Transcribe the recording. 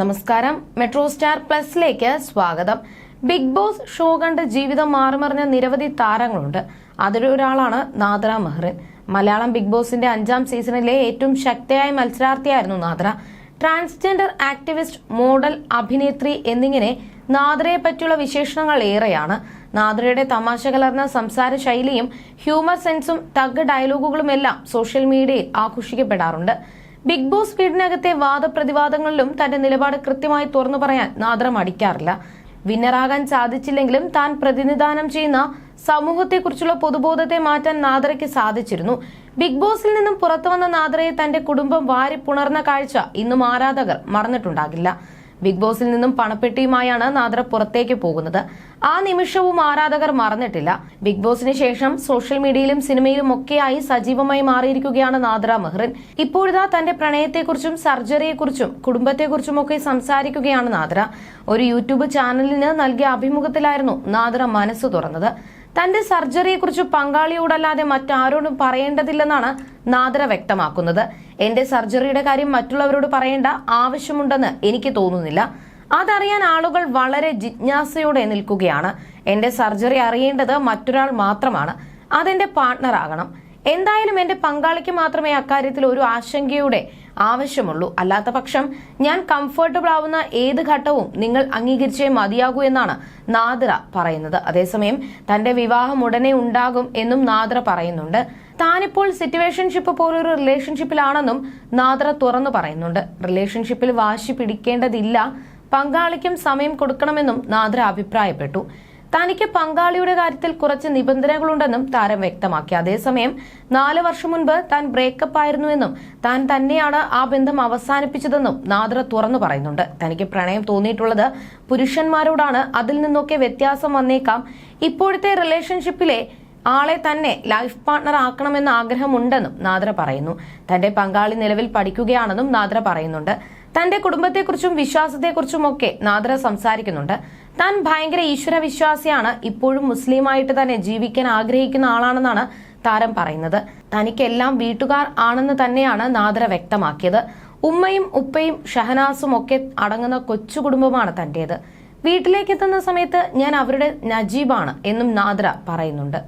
നമസ്കാരം. Metro star പ്ലസിലേക്ക് സ്വാഗതം. Big boss show കണ്ട് ജീവിതം മാറിമറിഞ്ഞ നിരവധി താരങ്ങളുണ്ട്. അതിലൊരാളാണ് നാദ്ര മെഹ്റിൻ. മലയാളം ബിഗ് ബോസിന്റെ അഞ്ചാം സീസണിലെ ഏറ്റവും ശക്തിയായ മത്സരാർത്ഥിയായിരുന്നു നാദ്ര. ട്രാൻസ്ജെൻഡർ ആക്ടിവിസ്റ്റ് മോഡൽ അഭിനേത്രി എന്നിങ്ങനെ നാദ്രയെ പറ്റിയുള്ള വിശേഷണങ്ങൾ ഏറെയാണ്. നാദ്രയുടെ തമാശ കലർന്ന സംസാര ശൈലിയും ഹ്യൂമർ സെൻസും തഗ് ഡയലോഗുകളുമെല്ലാം സോഷ്യൽ മീഡിയയിൽ ആഘോഷിക്കപ്പെടാറുണ്ട്. ബിഗ് ബോസ് വീടിനകത്തെ വാദപ്രതിവാദങ്ങളിലും തന്റെ നിലപാട് കൃത്യമായി തുറന്നു പറയാൻ നാദ്ര മടിക്കാറില്ല വിന്നറാകാൻ സാധിച്ചില്ലെങ്കിലും താൻ പ്രതിനിധാനം ചെയ്യുന്ന സമൂഹത്തെക്കുറിച്ചുള്ള പൊതുബോധത്തെ മാറ്റാൻ നാദ്രയ്ക്ക് സാധിച്ചിരുന്നു. ബിഗ് ബോസിൽ നിന്നും പുറത്തു വന്ന നാദ്രയെ തന്റെ കുടുംബം വാരി പുണർന്ന കാഴ്ച ഇന്നും ആരാധകർ മറന്നിട്ടുണ്ടാകില്ല. ബിഗ് ബോസിൽ നിന്നും പണപ്പെട്ടിയുമായാണ് നാദ്ര പുറത്തേക്ക് പോകുന്നത്. ആ നിമിഷവും ആരാധകർ മറന്നിട്ടില്ല. ബിഗ് ബോസിന് ശേഷം സോഷ്യൽ മീഡിയയിലും സിനിമയിലും ഒക്കെയായി സജീവമായി മാറിയിരിക്കുകയാണ് നാദ്ര മെഹ്റിൻ. ഇപ്പോഴിതാ തന്റെ പ്രണയത്തെക്കുറിച്ചും സർജറിയെക്കുറിച്ചും കുടുംബത്തെക്കുറിച്ചും ഒക്കെ സംസാരിക്കുകയാണ് നാദ്ര ഒരു യൂട്യൂബ് ചാനലിന് നൽകിയ അഭിമുഖത്തിലായിരുന്നു നാദ്ര മനസ്സ് തുറന്നത്. തന്റെ സർജറിയെക്കുറിച്ച് പങ്കാളിയോടല്ലാതെ മറ്റാരോടും പറയേണ്ടതില്ലെന്നാണ് നാദ്ര വ്യക്തമാക്കുന്നത്. എന്റെ സർജറിയുടെ കാര്യം മറ്റുള്ളവരോട് പറയേണ്ട ആവശ്യമുണ്ടെന്ന് എനിക്ക് തോന്നുന്നില്ല. അതറിയാൻ ആളുകൾ വളരെ ജിജ്ഞാസയോടെ നിൽക്കുകയാണ്. എന്റെ സർജറി അറിയേണ്ടത് മറ്റൊരാൾ മാത്രമാണ്. അതെന്റെ പാർട്ട്ണർ ആകണം എന്തായാലും എന്റെ പങ്കാളിക്ക് മാത്രമേ അക്കാര്യത്തിൽ ഒരു ആശങ്കയുടെ ആവശ്യമുള്ളൂ. അല്ലാത്ത പക്ഷം ഞാൻ കംഫർട്ടബിൾ ആവുന്ന ഏത് ഘട്ടവും നിങ്ങൾ അംഗീകരിച്ചേ മതിയാകൂ എന്നാണ് നാദ്ര പറയുന്നത്. അതേസമയം തന്റെ വിവാഹം ഉടനെ ഉണ്ടാകും എന്നും നാദ്ര പറയുന്നുണ്ട്. താനിപ്പോൾ സിറ്റുവേഷൻഷിപ്പ് പോലൊരു റിലേഷൻഷിപ്പിലാണെന്നും നാദ്ര തുറന്നു പറയുന്നുണ്ട്. റിലേഷൻഷിപ്പിൽ വാശി പിടിക്കേണ്ടതില്ല. പങ്കാളിക്കും സമയം കൊടുക്കണമെന്നും നാദ്ര അഭിപ്രായപ്പെട്ടു. തനിക്ക് പങ്കാളിയുടെ കാര്യത്തിൽ കുറച്ച് നിബന്ധനകളുണ്ടെന്നും താരം വ്യക്തമാക്കി. അതേസമയം നാല് വർഷം മുൻപ് താൻ ബ്രേക്കപ്പ് ആയിരുന്നുവെന്നും താൻ തന്നെയാണ് ആ ബന്ധം അവസാനിപ്പിച്ചതെന്നും നാദ്ര തുറന്നു പറയുന്നുണ്ട്. തനിക്ക് പ്രണയം തോന്നിയിട്ടുള്ളത് പുരുഷന്മാരോടാണ്. അതിൽ നിന്നൊക്കെ വ്യത്യാസം വന്നേക്കാം. ഇപ്പോഴത്തെ റിലേഷൻഷിപ്പിലെ ആളെ തന്നെ ലൈഫ് പാർട്ണർ ആക്കണമെന്ന ആഗ്രഹമുണ്ടെന്നും നാദ്ര പറയുന്നു. തന്റെ പങ്കാളി നിലവിൽ പഠിക്കുകയാണെന്നും നാദ്ര പറയുന്നുണ്ട്. തന്റെ കുടുംബത്തെക്കുറിച്ചും വിശ്വാസത്തെക്കുറിച്ചും ഒക്കെ നാദ്ര സംസാരിക്കുന്നുണ്ട്. താൻ ഭയങ്കര ഈശ്വര വിശ്വാസിയാണ് ഇപ്പോഴും മുസ്ലിമായിട്ട് തന്നെ ജീവിക്കാൻ ആഗ്രഹിക്കുന്ന ആളാണെന്നാണ് താരം പറയുന്നത്. തനിക്കെല്ലാം വീട്ടുകാർ ആണെന്ന് തന്നെയാണ് നാദര വ്യക്തമാക്കിയത്. ഉമ്മയും ഉപ്പയും ഷഹനാസും ഒക്കെ അടങ്ങുന്ന കൊച്ചു കുടുംബമാണ് തന്റേത്. വീട്ടിലേക്ക് എത്തുന്ന സമയത്ത് ഞാൻ അവരുടെ നജീബാണ് എന്നും നാദ്ര പറയുന്നുണ്ട്.